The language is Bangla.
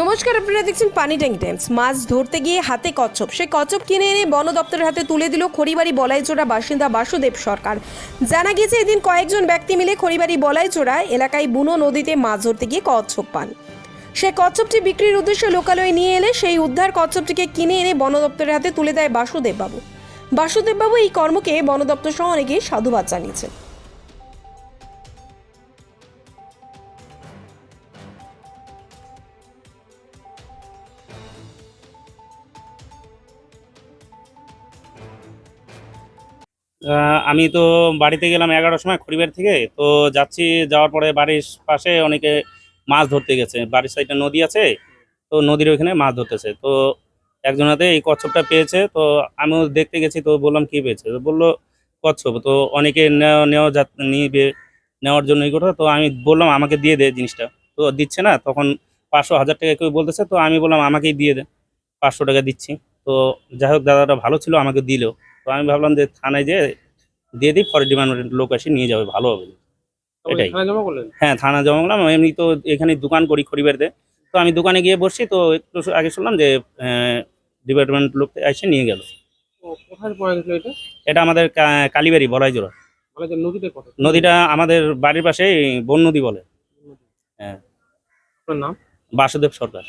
নমস্কার, আপনারা দেখছেন পানি ট্যাঙ্ক টাইমস। মাছ ধরতে গিয়ে হাতে কচ্ছপ। সে কচ্ছপ কিনে এনে বন দপ্তরের হাতে তুলে দিল খড়িবাড়ি বলাইচোড়া বাসিন্দা বাসুদেব সরকার। জানা গিয়েছে এদিন কয়েকজন ব্যক্তি মিলে খড়িবাড়ি বলাইচোড়া এলাকায় বুনো নদীতে মাছ ধরতে গিয়ে কচ্ছপ পান। সে কচ্ছপটি বিক্রির উদ্দেশ্যে লোকালয়ে নিয়ে এলে সেই উদ্ধার কচ্ছপটিকে কিনে এনে বন দপ্তরের হাতে তুলে দেয় বাসুদেব বাবু বাসুদেব বাবু এই কর্মকে বন দপ্তর সহ অনেকে সাধুবাদ জানিয়েছেন। আমি তো বাড়িতে গেলাম এগারোটার সময় খড়িবার থেকে, তো যাচ্ছি, যাওয়ার পরে বাড়ির পাশে অনেকে মাছ ধরতে গেছে। বাড়ির সাইডে নদী আছে, তো নদীর ওইখানে মাছ ধরতেছে। তো একজনাতে এই কচ্ছপটা পেয়েছে, তো আমিও দেখতে গেছি, তো বললাম, কি পেয়েছে? তো বলল, কচ্ছপ। তো অনেকে নেওয়া নেওয়া যা নিবে, নেওয়ার জন্য এই কথা, তো আমি বললাম, আমাকে দিয়ে দে জিনিসটা। তো দিচ্ছে না, তখন পাঁচশো হাজার টাকা কেউ বলতেছে, তো আমি বললাম, আমাকেই দিয়ে দে, পাঁচশো টাকা দিচ্ছি। তো যাই হোক, দাদাটা ভালো ছিল, আমাকে দিল। তো আমি ভাবলাম যে থানায় যে দিয়ে দিই ফরেস্ট ডিপার্টমেন্টের লোক এসে নিয়ে যাবে ভালো হবে। এটাই। হ্যাঁ থানা জমা করলাম। এমনি তো এখানে দোকান করি খড়িবাড়িতে তো আমি দোকানে গিয়ে বসছি তো একটু আগে শুনলাম যে ডিপার্টমেন্ট লোক এসে নিয়ে গেল। এটা? আমাদের কালীবাড়ি বলাই জোড়া নদীটা আমাদের বাড়ির পাশে বন নদী বলে হ্যাঁ। বাসুদেব সরকার।